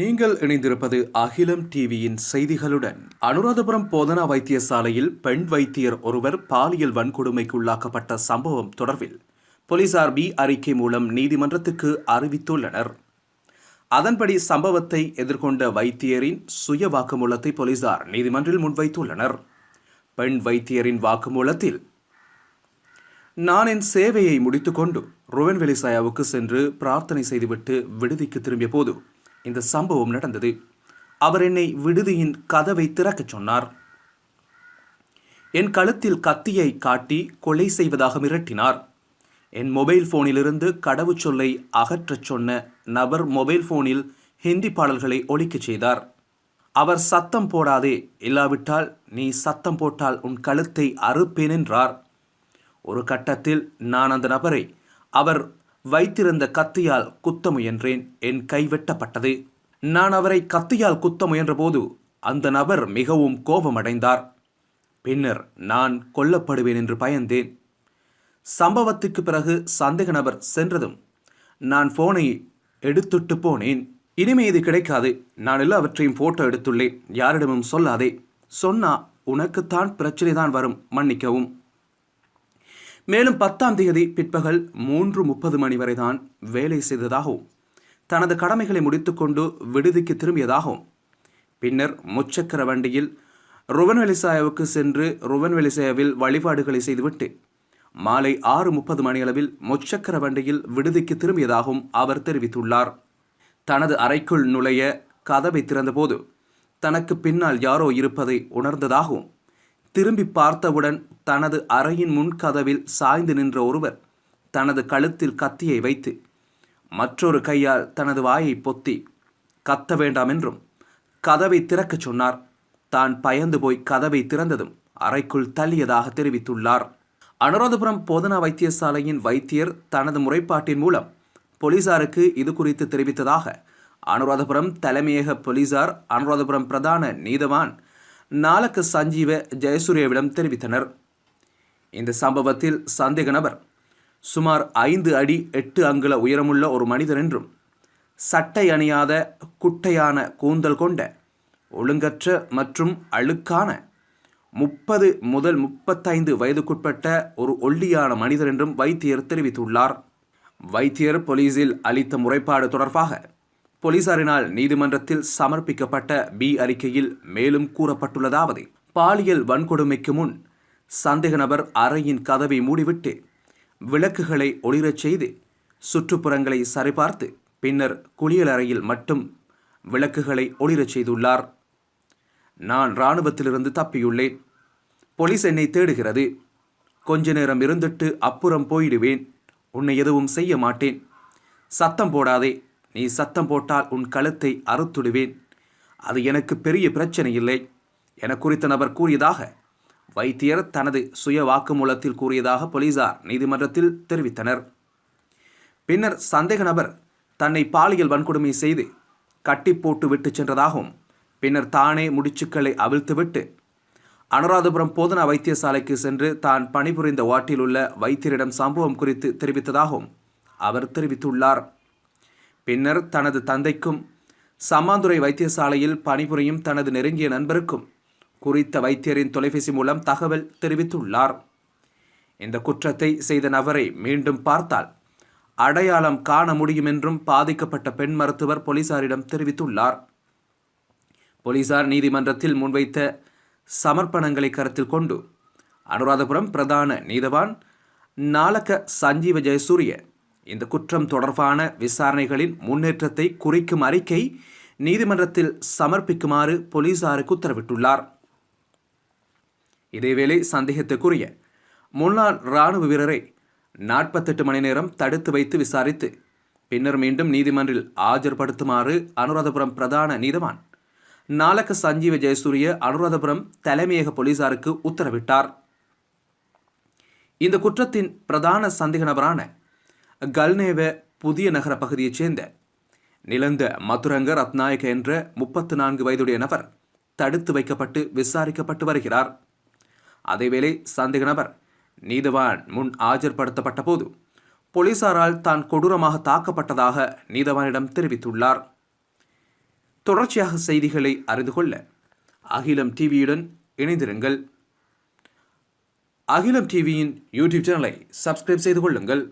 நீங்கள் இணைந்திருப்பது அகிலம் டிவியின் செய்திகளுடன். அனுராதபுரம் போதனா வைத்தியசாலையில் பெண் வைத்தியர் ஒருவர் பாலியல் வன்கொடுமைக்குள்ளாக்கப்பட்ட சம்பவம் தொடர்பில் போலீசார் பி அறிக்கை மூலம் நீதிமன்றத்துக்கு அறிவித்துள்ளனர். அதன்படி சம்பவத்தை எதிர்கொண்ட வைத்தியரின் சுய வாக்குமூலத்தை போலீசார் நீதிமன்றில் முன்வைத்துள்ளனர். பெண் வைத்தியரின் வாக்குமூலத்தில் நான் என் சேவையை முடித்துக்கொண்டு ருவன் வெலிசாயாவுக்கு சென்று பிரார்த்தனை செய்துவிட்டு விடுதிக்கு திரும்பிய போது இந்த சம்பவம் நடந்தது. அவர் என்னை விடுதியின் கதவை திறக்கச் சொன்னார். என் கழுத்தில் கத்தியை காட்டி கொலை செய்வதாக மிரட்டினார். என் மொபைல் போனிலிருந்து கடவுச்சொல்லை அகற்றச் சொன்ன நபர் மொபைல் போனில் ஹிந்தி பாடல்களை ஒழிக்கச் செய்தார். அவர் சத்தம் போடாதே இல்லாவிட்டால் நீ சத்தம் போட்டால் உன் கழுத்தை அறுப்பேன் என்றார். ஒரு கட்டத்தில் நான் அந்த நபரை அவர் வைத்திருந்த கத்தியால் குத்த முயன்றேன். என் கை வெட்டப்பட்டது. நான் அவரை கத்தியால் குத்த முயன்றபோது அந்த நபர் மிகவும் கோபமடைந்தார். பின்னர் நான் கொல்லப்படுவேன் என்று பயந்தேன். சம்பவத்துக்கு பிறகு சந்தேக நபர் சென்றதும் நான் போனை எடுத்துட்டு போனேன். இனிமே இது கிடைக்காது. நான் எல்லாவற்றையும் ஃபோட்டோ எடுத்துள்ளேன். யாரிடமும் சொல்லாதே. சொன்னா உனக்குத்தான் பிரச்சனை தான் வரும். மன்னிக்கவும். மேலும் பத்தாம் தேதி பிற்பகல் மூன்று முப்பது மணி வரைதான் வேலை செய்ததாகவும் தனது கடமைகளை முடித்துக்கொண்டு விடுதிக்கு திரும்பியதாகவும். பின்னர் முச்சக்கர வண்டியில் ருவன்வெலிசாயாவுக்கு சென்று ருவன்வெலிசாயாவில் வழிபாடுகளை செய்துவிட்டு மாலை ஆறு முப்பது மணியளவில் முச்சக்கர வண்டியில் விடுதிக்கு திரும்பியதாகவும் அவர் தெரிவித்துள்ளார். தனது அறைக்குள் நுழைய கதவை திறந்தபோது தனக்கு பின்னால் யாரோ இருப்பதை உணர்ந்ததாகவும் திரும்பி பார்த்தவுடன் தனது அறையின் முன்கதவில் சாய்ந்து நின்ற ஒருவர் தனது கழுத்தில் கத்தியை வைத்து மற்றொரு கையால் தனது வாயை பொத்தி கத்த வேண்டாம் என்றும் கதவை திறக்கச் சொன்னார். தான் பயந்து போய் கதவை திறந்ததும் அறைக்குள் தள்ளியதாக தெரிவித்துள்ளார். அனுராதபுரம் போதனா வைத்தியசாலையின் வைத்தியர் தனது முறைப்பாட்டின் மூலம் போலீசாருக்கு இது குறித்து தெரிவித்ததாக அனுராதபுரம் தலைமையக போலீசார் அனுராதபுரம் பிரதான நீதவான் நாலக்க சஞ்சீவ ஜெயசூரியவிடம் தெரிவித்தனர். இந்த சம்பவத்தில் சந்தேக நபர் சுமார் ஐந்து அடி எட்டு அங்குல உயரமுள்ள ஒரு மனிதர் என்றும் சட்டை அணியாத குட்டையான கூந்தல் கொண்ட ஒழுங்கற்ற மற்றும் அழுக்கான முப்பது முதல் முப்பத்தைந்து வயதுக்குட்பட்ட ஒரு ஒல்லியான மனிதர் என்றும் வைத்தியர் தெரிவித்துள்ளார். வைத்தியர் போலீசில் அளித்த முறைப்பாடு தொடர்பாக போலீசாரினால் நீதிமன்றத்தில் சமர்ப்பிக்கப்பட்ட பி அறிக்கையில் மேலும் கூறப்பட்டுள்ளதாவது பாலியல் வன்கொடுமைக்கு முன் சந்தேக நபர் அறையின் கதவை மூடிவிட்டு விளக்குகளை ஒளிரச் செய்து சுற்றுப்புறங்களை சரிபார்த்து பின்னர் குளியலறையில் மட்டும் விளக்குகளை ஒளிரச் செய்துள்ளார். நான் இராணுவத்திலிருந்து தப்பியுள்ளேன். போலீஸ் என்னை தேடுகிறது. கொஞ்ச நேரம் இருந்துட்டு அப்புறம் போயிடுவேன். உன்னை எதுவும் செய்ய மாட்டேன். சத்தம் போடாதே. நீ சத்தம் போட்டால் உன் கழுத்தை அறுத்துடுவேன். அது எனக்கு பெரிய பிரச்சனை இல்லை என குறித்த நபர் கூறியதாக வைத்தியர் தனது சுய வாக்குமூலத்தில் கூறியதாக போலீசார் நீதிமன்றத்தில் தெரிவித்தனர். பின்னர் சந்தேக நபர் தன்னை பாலியல் வன்கொடுமை செய்து கட்டி போட்டு விட்டு சென்றதாகவும் பின்னர் தானே முடிச்சுக்களை அவிழ்த்துவிட்டு அனுராதபுரம் போதனா வைத்தியசாலைக்கு சென்று தான் பணிபுரிந்த வாட்டில் உள்ள வைத்தியரிடம் சம்பவம் குறித்து தெரிவித்ததாகவும் அவர் தெரிவித்துள்ளார். பின்னர் தனது தந்தைக்கும் சமாந்துறை வைத்தியசாலையில் பணிபுரியும் தனது நெருங்கிய நண்பருக்கும் குறித்த வைத்தியரின் தொலைபேசி மூலம் தகவல் தெரிவித்துள்ளார். இந்த குற்றத்தை செய்த நபரை மீண்டும் பார்த்தால் அடையாளம் காண முடியும் என்றும் பாதிக்கப்பட்ட பெண் மருத்துவர் போலீசாரிடம் தெரிவித்துள்ளார். போலீசார் நீதிமன்றத்தில் முன்வைத்த சமர்ப்பணங்களை கருத்தில் கொண்டு அனுராதபுரம் பிரதான நீதவான் நாலக சஞ்சீவ ஜெயசூரிய இந்த குற்றம் தொடர்பான விசாரணைகளின் முன்னேற்றத்தை குறிக்கும் அறிக்கை நீதிமன்றத்தில் சமர்ப்பிக்குமாறு போலீசாருக்கு உத்தரவிட்டுள்ளார். இதேவேளை சந்தேகத்துக்குரிய முன்னாள் இராணுவ வீரரை நாற்பத்தெட்டு மணி நேரம் தடுத்து வைத்து விசாரித்து பின்னர் மீண்டும் நீதிமன்றில் ஆஜர்படுத்துமாறு அனுராதபுரம் பிரதான நீதவான் நாலக்க சஞ்சீவ ஜெயசூரிய அனுராதபுரம் தலைமையக போலீசாருக்கு உத்தரவிட்டார். இந்த குற்றத்தின் பிரதான சந்தேக நபரான கல்னேவ புதிய நகர பகுதியைச் சேர்ந்த நிலந்த மதுரங்க ரத்நாயக என்ற முப்பத்து நான்கு வயதுடைய நபர் தடுத்து வைக்கப்பட்டு விசாரிக்கப்பட்டு வருகிறார். அதேவேளை சந்தேக நபர் நீதவான் முன் ஆஜர்படுத்தப்பட்ட போது போலீசாரால் தான் கொடூரமாக தாக்கப்பட்டதாக நீதவானிடம் தெரிவித்துள்ளார். தொடர்ச்சியாக செய்திகளை அறிந்து கொள்ள அகிலம் டிவியுடன் இணைந்திருங்கள். அகிலம் டிவியின் யூடியூப் சேனலை சப்ஸ்கிரைப் செய்து கொள்ளுங்கள்.